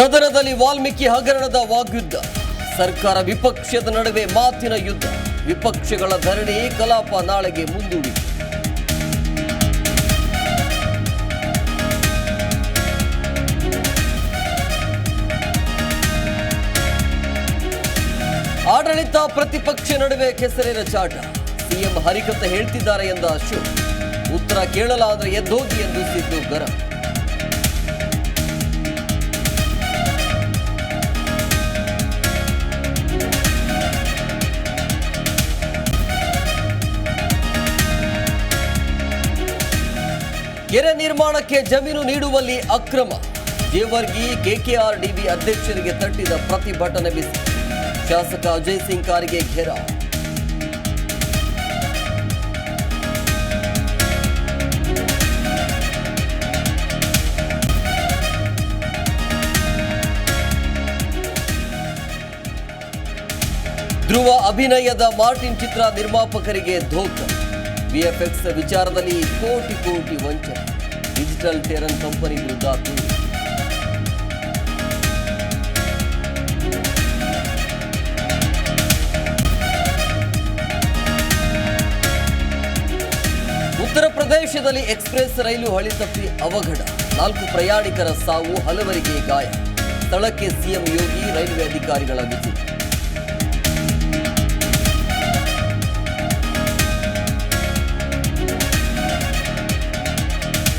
ಸದನದಲ್ಲಿ ವಾಲ್ಮೀಕಿ ಹಗರಣದ ವಾಗ್ಯುದ್ಧ. ಸರ್ಕಾರ ವಿಪಕ್ಷದ ನಡುವೆ ಮಾತಿನ ಯುದ್ಧ. ವಿಪಕ್ಷಗಳ ಧರಣಿ ಕಲಾಪ ನಾಳೆಗೆ ಮುಂದೂಡಿ. ಆಡಳಿತ ಪ್ರತಿಪಕ್ಷ ನಡುವೆ ಕೆಸರಿನ ಚಾಟ. ಸಿಎಂ ಹರಿಕತ್ತ ಹೇಳ್ತಿದ್ದಾರೆ ಎಂದ ಅಶೋಕ್. ಉತ್ತರ ಕೇಳಲಾದ್ರೆ ಎದ್ದೋಗಿ ಎಂದು ಸಿದ್ದು ಗರಂ. ಕೆರೆ ನಿರ್ಮಾಣಕ್ಕೆ ಜಮೀನು ನೀಡುವಲ್ಲಿ ಅಕ್ರಮ. ಜೇವರ್ಗಿ ಕೆಕೆಆರ್ಡಿಬಿ ಅಧ್ಯಕ್ಷರಿಗೆ ತಟ್ಟಿದ ಪ್ರತಿಭಟನೆ ಬಿಸಿ. ಶಾಸಕ ಅಜಯ್ ಸಿಂಗ್ ಕಾರಿಗೆ ಘೇರಾವ್ ಧ್ರುವ ಅಭಿನಯದ ಮಾರ್ಟಿನ್ ಚಿತ್ರ ನಿರ್ಮಾಪಕರಿಗೆ ಧೋಕ. ವಿಎಫ್ಎಕ್ಸ್ ವಿಚಾರದಲ್ಲಿ ಕೋಟಿ ಕೋಟಿ ವಂಚನೆ. ಡಿಜಿಟಲ್ ಟೇರನ್ ಕಂಪನಿ ವಿರುದ್ಧ ದೂರು. ಉತ್ತರ ಪ್ರದೇಶದಲ್ಲಿ ಎಕ್ಸ್ಪ್ರೆಸ್ ರೈಲು ಹಳಿ ತಪ್ಪಿ ಅವಘಡ. ನಾಲ್ಕು ಪ್ರಯಾಣಿಕರ ಸಾವು ಹಲವರಿಗೆ ಗಾಯ. ಸ್ಥಳಕ್ಕೆ ಸಿಎಂ ಯೋಗಿ ರೈಲ್ವೆ ಅಧಿಕಾರಿಗಳ ವಿಸಿಟ್